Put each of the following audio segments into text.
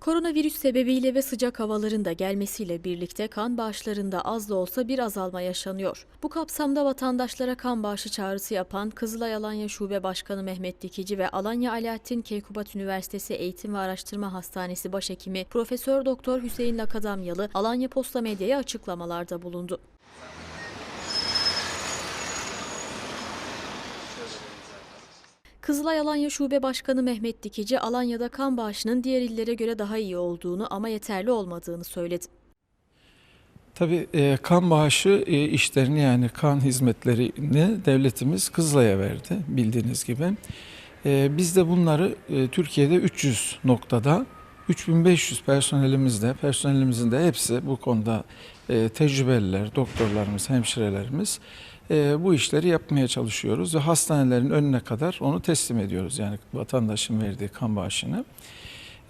Koronavirüs sebebiyle ve sıcak havaların da gelmesiyle birlikte kan bağışlarında az da olsa bir azalma yaşanıyor. Bu kapsamda vatandaşlara kan bağışı çağrısı yapan Kızılay Alanya Şube Başkanı Mehmet Dikici ve Alanya Alaaddin Keykubat Üniversitesi Eğitim ve Araştırma Hastanesi Başhekimi Profesör Doktor Hüseyin Lakadamyalı Alanya Posta Medya'ya açıklamalarda bulundu. Kızılay Alanya Şube Başkanı Mehmet Dikici, Alanya'da kan bağışının diğer illere göre daha iyi olduğunu ama yeterli olmadığını söyledi. Tabii e, kan bağışı e, işlerini yani kan hizmetlerini devletimiz Kızılay'a verdi bildiğiniz gibi. E, biz de bunları Türkiye'de 300 noktada 3500 personelimizde, personelimizin de hepsi bu konuda e, tecrübeliler, doktorlarımız, hemşirelerimiz e, bu işleri yapmaya çalışıyoruz ve hastanelerin önüne kadar onu teslim ediyoruz yani vatandaşın verdiği kan bağışını.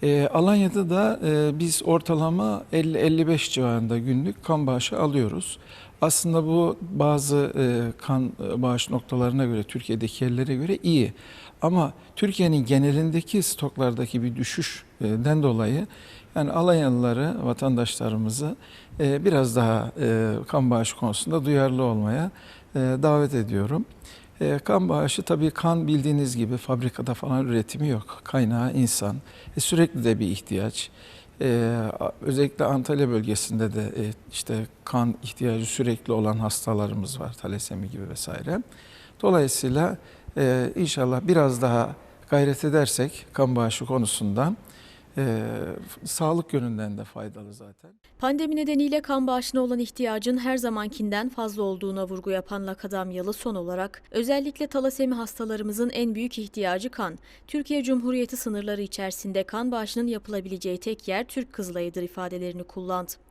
E, Alanya'da da e, biz ortalama 50-55 civarında günlük kan bağışı alıyoruz. Aslında bu bazı e, kan bağış noktalarına göre, Türkiye'deki yerlere göre iyi. Ama Türkiye'nin genelindeki stoklardaki bir düşüşten dolayı yani Alanyalıları, vatandaşlarımızı e, biraz daha e, kan bağışı konusunda duyarlı olmaya e, davet ediyorum. E, kan bağışı tabii kan bildiğiniz gibi fabrikada falan üretimi yok. Kaynağı insan. E, sürekli de bir ihtiyaç. E, özellikle Antalya bölgesinde de e, işte kan ihtiyacı sürekli olan hastalarımız var. Talasemi gibi vesaire. Dolayısıyla e, inşallah biraz daha gayret edersek kan bağışı konusundan e, sağlık yönünden de faydalı zaten. Pandemi nedeniyle kan bağışına olan ihtiyacın her zamankinden fazla olduğuna vurgu yapan Lakadamyalı son olarak özellikle talasemi hastalarımızın en büyük ihtiyacı kan. Türkiye Cumhuriyeti sınırları içerisinde kan bağışının yapılabileceği tek yer Türk Kızılayı'dır ifadelerini kullandı.